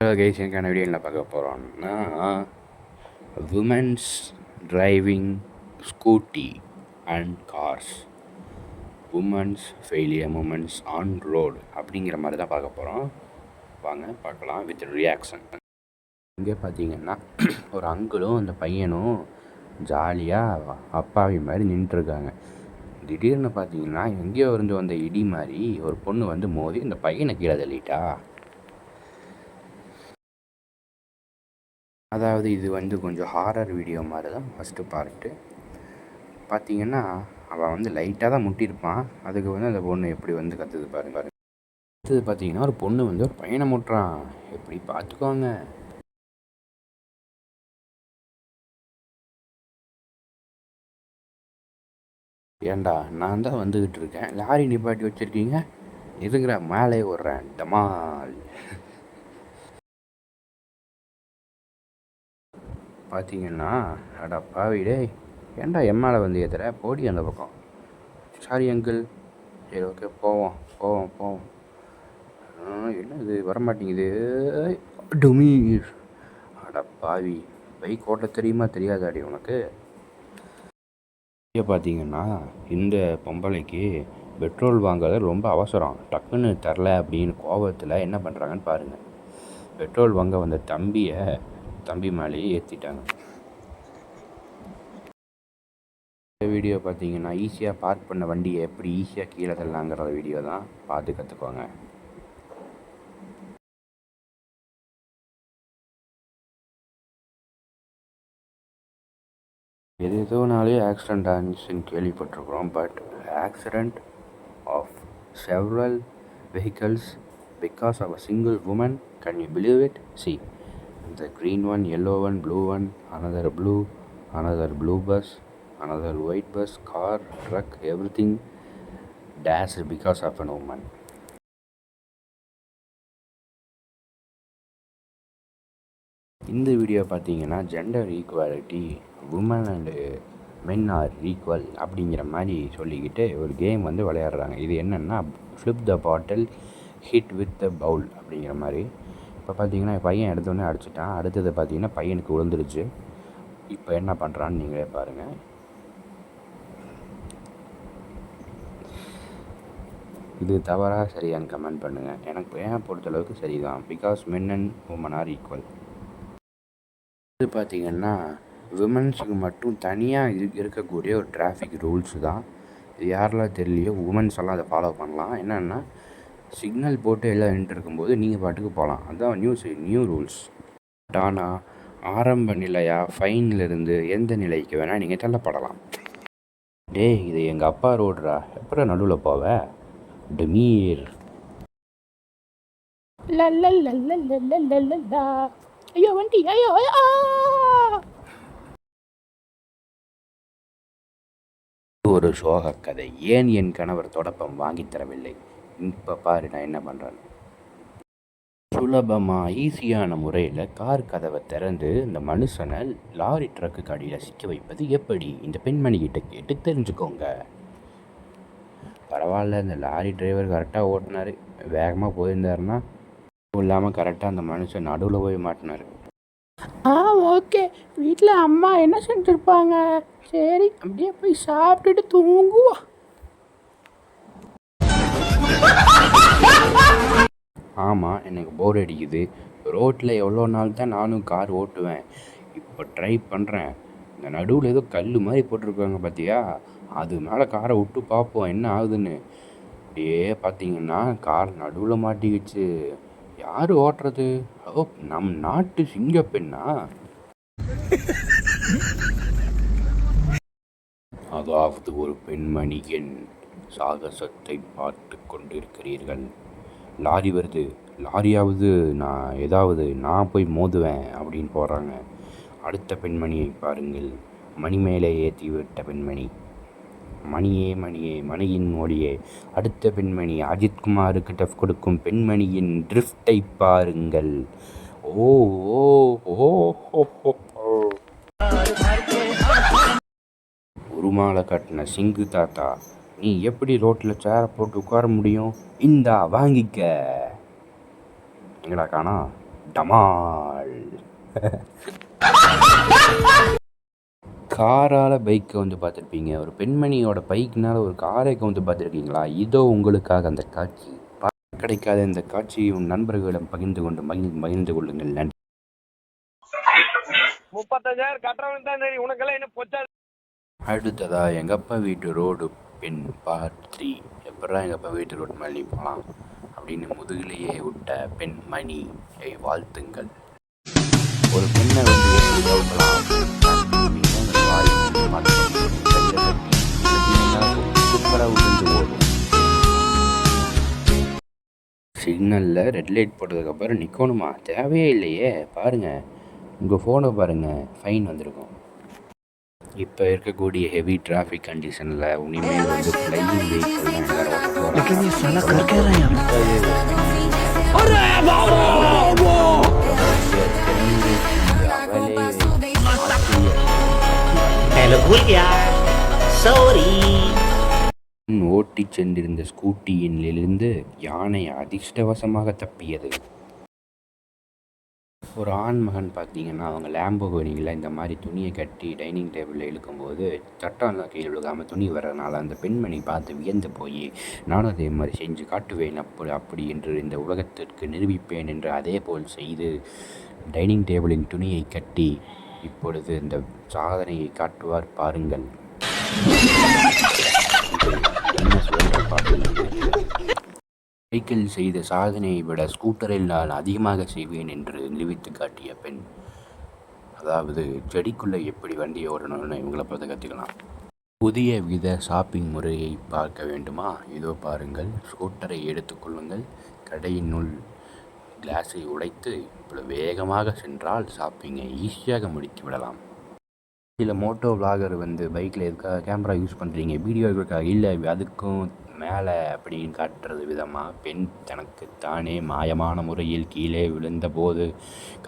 Guys எனக்கான video என்ன பார்க்க போகிறோம்னா womens driving scooty and cars womens failure moments on road அப்படிங்கிற மாதிரி தான் பார்க்க போகிறோம் வாங்க பார்க்கலாம் வித் ரியாக்ஷன் இங்கே பார்த்தீங்கன்னா ஒரு அங்கிளும் அந்த பையனும் ஜாலியாக அப்பாவி மாதிரி நின்றுருக்காங்க. திடீர்னு பார்த்தீங்கன்னா எங்கேயோ இருந்து வந்த இடி மாதிரி ஒரு பொண்ணு வந்து மோதி இந்த பையனை கீழே தள்ளிட்டா. அதாவது இது வந்து கொஞ்சம் ஹாரர் வீடியோ மாதிரி தான் ஃபஸ்ட்டு பார்ட்டு பார்த்தீங்கன்னா அவன் வந்து லைட்டாக தான் முட்டியிருப்பான். அதுக்கு வந்து அந்த பொண்ணு எப்படி வந்து கற்றுது பாருங்க பாருங்க. அடுத்தது பார்த்தீங்கன்னா ஒரு பொண்ணு வந்து ஒரு பையனை முட்டுறான். எப்படி பார்த்துக்கோங்க ஏண்டா நான் தான் வந்துக்கிட்டு இருக்கேன். லாரி நிப்பாட்டி வச்சுருக்கீங்க. இதுங்கிற மேலே விட்றேன் டமால். பார்த்தீங்கன்னா அடா பாவிடே ஏன்டா என் மேலே வந்து ஏத்துற? போடி அந்த பக்கம். சாரி அங்கிள் சரி ஓகே போவோம் போவோம் போவோம். என்ன இது வரமாட்டேங்குது. டுமீர் அட பாவி. பைக் ஓட்ட தெரியுமா தெரியாதாடி உனக்கு? இங்கே பார்த்தீங்கன்னா இந்த பொம்பளைக்கு பெட்ரோல் வாங்குறது ரொம்ப அவசரம். டக்குன்னு தரல அப்படின்னு கோபத்தில் என்ன பண்ணுறாங்கன்னு பாருங்கள் பெட்ரோல் வாங்க வந்த தம்பியை தம்பி மேலேயே ஏற்றிட்டாங்க இந்த வீடியோ பார்த்தீங்கன்னா ஈஸியாக பார்க் பண்ண வண்டியை எப்படி ஈஸியாக கீழே தள்ளாங்கிற வீடியோ தான் பார்த்து கற்றுக்கோங்க எது எதோனாலே ஆக்சிடெண்ட் ஆனிச்சுன்னு கேள்விப்பட்டிருக்கிறோம் but accident of several vehicles because of a single woman can you believe it see the green one yellow one blue one another blue another blue bus another white bus car truck everything dashed because of an woman இந்த video பார்த்தீங்கன்னா gender equality woman and men are equal அப்படிங்கிற மாதிரி சொல்லிக்கிட்டு ஒரு game வந்து விளையாடுறாங்க இது என்னென்னா flip the bottle hit with the ball அப்படிங்கிற மாதிரி இப்போ பார்த்தீங்கன்னா பையன் எடுத்தோடனே அடிச்சிட்டான். அடுத்தது பார்த்தீங்கன்னா பையனுக்கு விழுந்துருச்சு. இப்போ என்ன பண்ணுறான்னு நீங்களே பாருங்கள் இது தவறாக சரியான்னு கமெண்ட் பண்ணுங்கள் எனக்கு ஏன் பொறுத்தளவுக்கு சரிதான். Because men and woman are equal இது பார்த்திங்கன்னா விமன்ஸுக்கு மட்டும் தனியாக இரு இருக்கக்கூடிய ஒரு டிராஃபிக் ரூல்ஸ் தான். இது யாரெல்லாம் தெரியலையோ உமன்ஸ் எல்லாம் அதை ஃபாலோ பண்ணலாம். என்னென்னா சிக்னல் போட்டு எல்லாம் நின்று நின்றுருக்கும்போது நீங்கள் பாட்டுக்கு போகலாம் அதுதான் நியூஸ் நியூ ரூல்ஸ் டானா ஆரம்ப நிலையா ஃபைன்லேருந்து எந்த நிலைக்கு வேணால் நீங்கள் தள்ளப்படலாம். டேய் இது எங்கள் அப்பா ரோடுடா. அப்புறம் நடுவில் போவ? டமீர். ஐயோ வண்டி ஐயோ ஒரு சோக கதை. ஏன் என் கணவர் தொடப்பம் வாங்கித் தரவில்லை? இப்போ பாரு நான் என்ன பண்ணுறேன்னு சுலபமாக ஈஸியான முறையில் கார் கதவை திறந்து இந்த மனுஷனை லாரி ட்ரக்கு அடியில் சிக்க வைப்பது எப்படி? இந்த பெண்மணிக்கிட்ட கேட்டு தெரிஞ்சுக்கோங்க. பரவாயில்ல இந்த லாரி டிரைவர் கரெக்டாக ஓட்டினார். வேகமாக போயிருந்தாருன்னா இல்லாமல் கரெக்டாக அந்த மனுஷன் நடுவில் போய் மாட்டினார். ஆ ஓகே. வீட்டில் அம்மா என்ன செஞ்சுருப்பாங்க? சரி அப்படியே போய் சாப்பிட்டுட்டு தூங்குவா ஆமாம் எனக்கு போர் அடிக்குது. ரோட்டில் எவ்வளோ நாள் தான் நானும் கார் ஓட்டுவேன். இப்போ ட்ரை பண்ணுறேன் இந்த நடுவில் ஏதோ கல் மாதிரி போட்டிருக்காங்க பார்த்தியா அது மேலே காரை விட்டு பார்ப்போம் என்ன ஆகுதுன்னு. அப்படியே பார்த்தீங்கன்னா கார் நடுவில் மாட்டிக்கிச்சு. யார் ஓட்டுறது? ஓ நம் நாட்டு சிங்கப்பெண்ணா அதாவது ஒரு பெண்மணியின். சாகசத்தை பார்த்து கொண்டிருக்கிறீர்கள். லாரி வருது. லாரியாவது நான் ஏதாவது நான் போய் மோதுவேன் அப்படின்னு போடுறாங்க அடுத்த பெண்மணியை பாருங்கள். மணி மேலே ஏற்றி விட்ட பெண்மணி. மணியே மணியே மணியின் மொழியே. அடுத்த பெண்மணி அஜித்குமாருக்கு டஃப் கொடுக்கும் பெண்மணியின் ட்ரிஃப்டை பாருங்கள். ஓ ஓ ஓ ஹோ, உருமாலை கட்டின சிங்கு தாத்தா நீ எப்படி ரோட்டில் சேரை போட்டு உட்கார முடியும்? இந்தா வாங்கிக்க. எங்கடா காணோம் டமால். காரால் பைக்கை வந்து பார்த்துருப்பீங்க. ஒரு பெண்மணியோட பைக்னால் ஒரு காரை வந்து பார்த்துருக்கீங்களா? இதோ உங்களுக்காக அந்த காட்சி. கிடைக்காத இந்த காட்சியை உன் நண்பர்களிடம் பகிர்ந்து கொண்டு மகிழ்ந்து மகிழ்ந்து கொள்ளுங்கள். நன்றி. முப்பத்தஞ்சாயிரம் கட்டுறவனுக்கு தான் உனக்கெல்லாம் என்ன பொச்சா அடுத்ததா எங்கள் அப்பா வீட்டு ரோடு பெண் பார்ட் த்ரீ. எப்படா எங்கள் அப்பா வீட்டு ரோட் மேலே போகலாம் அப்படின்னு முதுகிலேயே விட்ட பெண் மணி வாழ்த்துங்கள். ஒரு பெண்ணை வந்து சூப்பராக சிக்னலில் ரெட் லைட் போட்டதுக்கப்புறம் நிற்கணுமா தேவையே இல்லையே. பாருங்கள் உங்கள் ஃபோனை பாருங்கள் ஃபைன் வந்திருக்கும். இப்போ இருக்கக்கூடிய ஹெவி டிராஃபிக் கண்டிஷனில் இனிமேல் வந்து ஃப்ளையிங் வெஹிக்கிள் ஓட்டிச் சென்றிருந்த ஸ்கூட்டியினிலிருந்து யானை அதிர்ஷ்டவசமாக தப்பியது. ஒரு ஆண் மகன் பார்த்தீங்கன்னா அவங்க லேம்போகோனியில் இந்த மாதிரி துணியை கட்டி டைனிங் டேபிளில் இழுக்கும்போது சட்டம்லாம் கீழே விழுகாமல் துணி வர்றதுனால அந்த பெண்மணி பார்த்து வியந்து போய் நானும் அதே மாதிரி செஞ்சு காட்டுவேன் அப்படி அப்படி என்று இந்த உலகத்திற்கு நிரூபிப்பேன் என்று அதே போல் செய்து டைனிங் டேபிளின் துணியை கட்டி இப்பொழுது இந்த சாதனையை காட்டுவார். பாருங்கள். என்ன சொல்கிற பாருங்கள். சைக்கிள் செய்த சாதனையை விட ஸ்கூட்டரில் நான் அதிகமாக செய்வேன் என்று நிரூபித்து காட்டிய பெண். அதாவது செடிக்குள்ளே எப்படி வண்டி ஓடணும்னு இவங்களை பார்த்து கற்றுக்கலாம். புதிய வித ஷாப்பிங் முறையை பார்க்க வேண்டுமா? இதோ பாருங்கள். ஸ்கூட்டரை எடுத்துக்கொள்ளுங்கள் கடையினுள் கிளாஸை உடைத்து இவ்வளோ வேகமாக சென்றால் ஷாப்பிங்கை ஈஸியாக முடித்து விடலாம். சில மோட்டோ விளாகர் வந்து பைக்கில் எதுக்காக கேமரா யூஸ் பண்ணுறீங்க வீடியோ எடுக்கிறதுக்காக இல்லை அதுக்கும் மேலே அப்படின்னு காட்டுறது விதமாக பெண் தனக்கு தானே மாயமான முறையில் கீழே விழுந்தபோது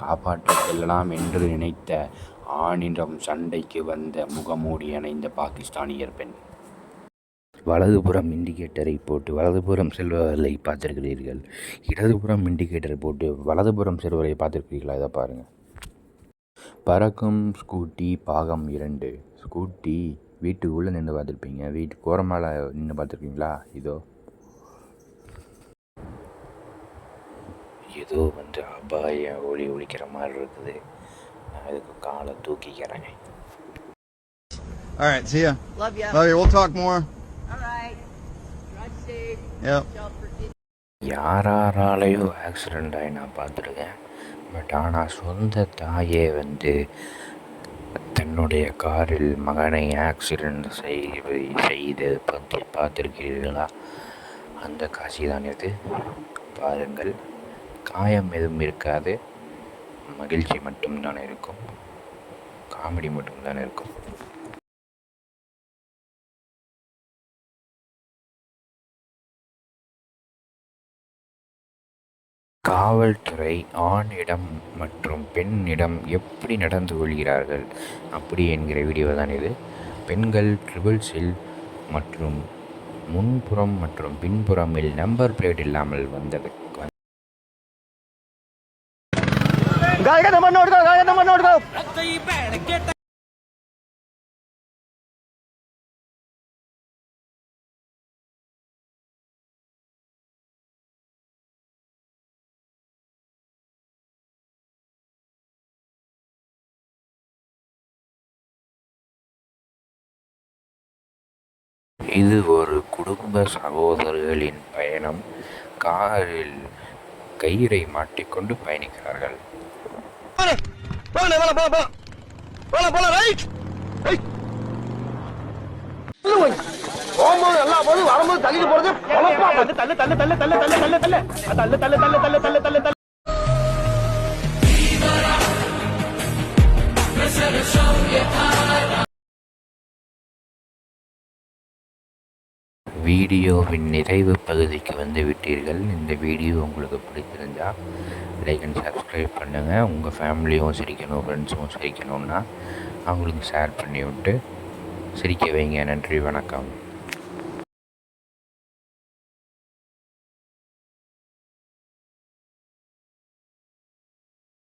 காப்பாற்ற செல்லலாம் என்று நினைத்த ஆணிடம் சண்டைக்கு வந்த முகமூடி அணைந்த பாகிஸ்தானியர் பெண். வலதுபுறம் இண்டிகேட்டரை போட்டு வலதுபுறம் செல்பவர்களை பார்த்திருக்கிறீர்கள். இடதுபுறம் இண்டிகேட்டரை போட்டு வலதுபுறம் செல்வரை பார்த்துருக்கிறீர்களா? இதை பாருங்கள் பறக்கும் ஸ்கூட்டி பாகம் இரண்டு. ஸ்கூட்டி வீட்டுக்குள்ளே நின்று பார்த்துருப்பீங்க வீட்டு ஓரமால நின்று பார்த்துருக்கீங்களா இதோ ஏதோ வந்து அபாய ஒளி ஒழிக்கிற மாதிரி இருக்குது நான் இதுக்கு காலை தூக்கிக்கிறேன் All right, see ya. Love ya. Love you. We'll talk more. All right. Drive safe. Yep. யாராராலையோ ஆக்சிடெண்ட் ஆகி நான் பார்த்துருக்கேன் பட் ஆனால் சொந்த தாயே வந்து தன்னுடைய காரில் மகனை ஆக்சிடெண்ட் செய்து செய்து பார்த்து பார்த்துருக்கிறீர்களா? அந்த காட்சி தான் இது. பாருங்கள். காயம் எதுவும் இருக்காது. மகிழ்ச்சி மட்டும்தான் இருக்கும். காமெடி மட்டும்தான் இருக்கும். காவல்துறை ஆணிடம் மற்றும் பெண்ணிடம் எப்படி நடந்து கொள்கிறார்கள் அப்படி என்கிற வீடியோ தான் இது பெண்கள் ட்ரிபிள்ஸில் மற்றும் முன்புறம் மற்றும் பின்புறமில் நம்பர் பிளேட் இல்லாமல் வந்தது ಗಾಳಿಗೆ ನಂಬರ್ ನೋಡ್ಕೋ ಗಾಳಿಗೆ ನಂಬರ್ ನೋಡ್ಕೋ இது ஒரு குடும்ப சகோதரர்களின் பயணம் காரில் கயிறை மாட்டிக்கொண்டு பயணிக்கிறார்கள் போல போல போல போல போல போல ரைட் ரைட் போகும்போது எல்லா போதும் வரும்போது தள்ளிட்டு போறது தள்ளு தள்ளு தள்ளு தள்ளு தள்ளு தள்ளு தள்ளு தள்ளு தள்ளு தள்ளு தள்ளு தள்ளு வீடியோவின் நிறைவு பகுதிக்கு வந்து விட்டீர்கள். இந்த வீடியோ உங்களுக்கு பிடிச்சிருந்தா லைக் அண்ட் சப்ஸ்கிரைப் பண்ணுங்கள் உங்கள் ஃபேமிலியும் சிரிக்கணும் ஃப்ரெண்ட்ஸும் சிரிக்கணும்னா அவங்களுக்கு ஷேர் பண்ணி விட்டு சிரிக்க வைங்க. நன்றி வணக்கம்.